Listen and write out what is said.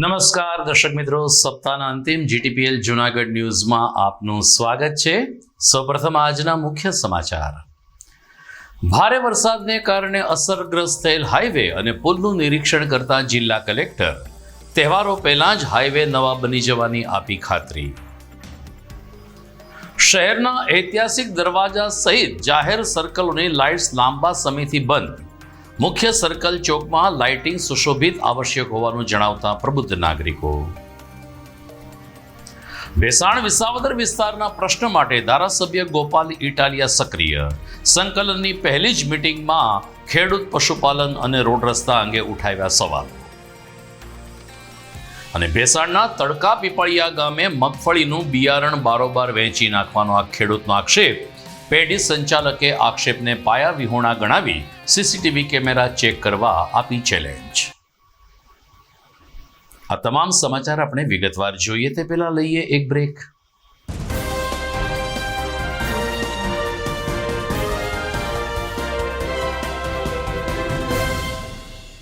નમસ્કાર, દર્શક મિત્રો, સપ્તાહના અંતિમ જીટીપીએલ જુનાગઢ ન્યૂઝમાં આપનું સ્વાગત છે. સૌપ્રથમ આજના મુખ્ય સમાચાર. ભારે વરસાદને કારણે અસરગ્રસ્ત થયેલ હાઈવે અને પુલનું નિરીક્ષણ કરતા જિલ્લા કલેક્ટર. તહેવારો પહેલા જ હાઈવે નવા બની જવાની આપી ખાતરી. શહેરના ઐતિહાસિક દરવાજા સહિત જાહેર સર્કલોની લાઇટ્સ લાંબા સમયથી બંધ. મુખ્ય સર્કલ ચોકમાં લાઇટિંગ સુશોભિત આવશ્યક હોવાનું જણાવતા પ્રબુદ્ધ નાગરિકો. ભેસાણ વિસાવદર વિસ્તારના પ્રશ્ન માટે ધારાસભ્ય ગોપાલ ઇટાલિયા સક્રિય. સંકલનની પહેલી જ મિટિંગમાં ખેડૂત પશુપાલન અને રોડ રસ્તા અંગે ઉઠાવ્યા સવાલ. અને ભેસાણના તડકા પીપળિયા ગામે મગફળીનું બિયારણ બારોબાર વહેંચી નાખવાનો આ ખેડૂતનો આક્ષેપ પેઢી સંચાલકે આક્ષેપને પાયા વિહોણા ગણાવી સીસીટીવી કેમેરા ચેક કરવા આપી ચેલેન્જ આ તમામ સમાચાર આપણે વિગતવાર જોઈએ તે પહેલાં લઈએ એક બ્રેક